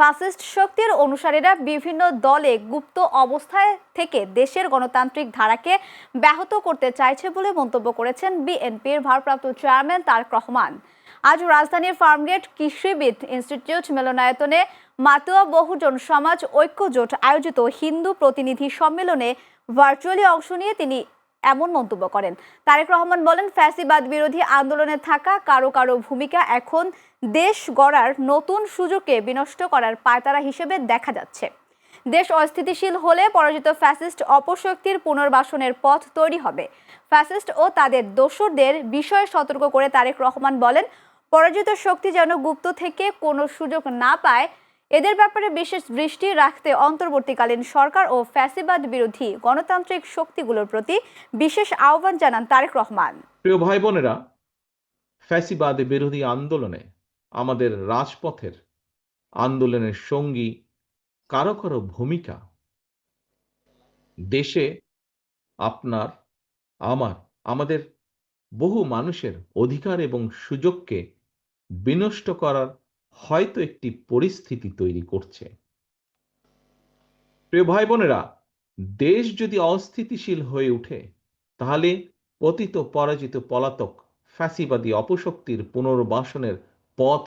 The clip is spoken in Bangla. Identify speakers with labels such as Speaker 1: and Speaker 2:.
Speaker 1: ফাসিস্ট শক্তির অনুসারীরা বিভিন্ন দলে গুপ্ত অবস্থায় থেকে দেশের গণতান্ত্রিক ধারাকে ব্যাহত করতে চাইছে বলে মন্তব্য করেছেন বিএনপির ভারপ্রাপ্ত চেয়ারম্যান তারেক রহমান। আজ রাজধানীর ফার্মগেট কৃষিবিদ ইনস্টিটিউট মিলনায়তনে মাতুয়া বহুজন সমাজ ঐক্যজোট আয়োজিত হিন্দু প্রতিনিধি সম্মেলনে ভার্চুয়ালি অংশ নিয়ে তিনি এমন মন্তব্য করেন। তারেক রহমান বলেন, ফ্যাসিবাদ বিরোধী আন্দোলনে থাকা কারও কারও ভূমিকা এখন দেশ গড়ার নতুন সুযোগকে বিনষ্ট করার পায়তারা হিসেবে দেখা যাচ্ছে। দেশ অস্থিতিশীল হলে পরাজিত ফ্যাসিস্ট অপশক্তির পুনর্বাসনের পথ তৈরি হবে। ফ্যাসিস্ট ও তাদের দোসরদের বিষয়ে সতর্ক করে তারেক রহমান বলেন, পরাজিত শক্তি যেন গুপ্ত থেকে কোনো সুযোগ না পায় এদের ব্যাপারে বিশেষ দৃষ্টি রাখতে অন্তর্বর্তীকালীন সরকার ও ফ্যাসিবাদ বিরোধী গণতান্ত্রিক শক্তিগুলোর প্রতি বিশেষ আহ্বান জানান তারেক রহমান।
Speaker 2: প্রিয় ভাই বোনেরা ফ্যাসিবাদ বিরোধী আন্দোলনে আমাদের রাজপথের আন্দোলনের সঙ্গী কারও কারও ভূমিকা দেশে আপনার, আমার, আমাদের বহু মানুষের অধিকার এবং সুযোগকে বিনষ্ট করার হয়তো একটি পরিস্থিতি তৈরি করছে। প্রিয় ভাই বোনেরা দেশ যদি অস্থিতিশীল হয়ে উঠে তাহলে পতিত পরাজিত পলাতক ফ্যাসিবাদী অপশক্তির পুনর্বাসনের পথ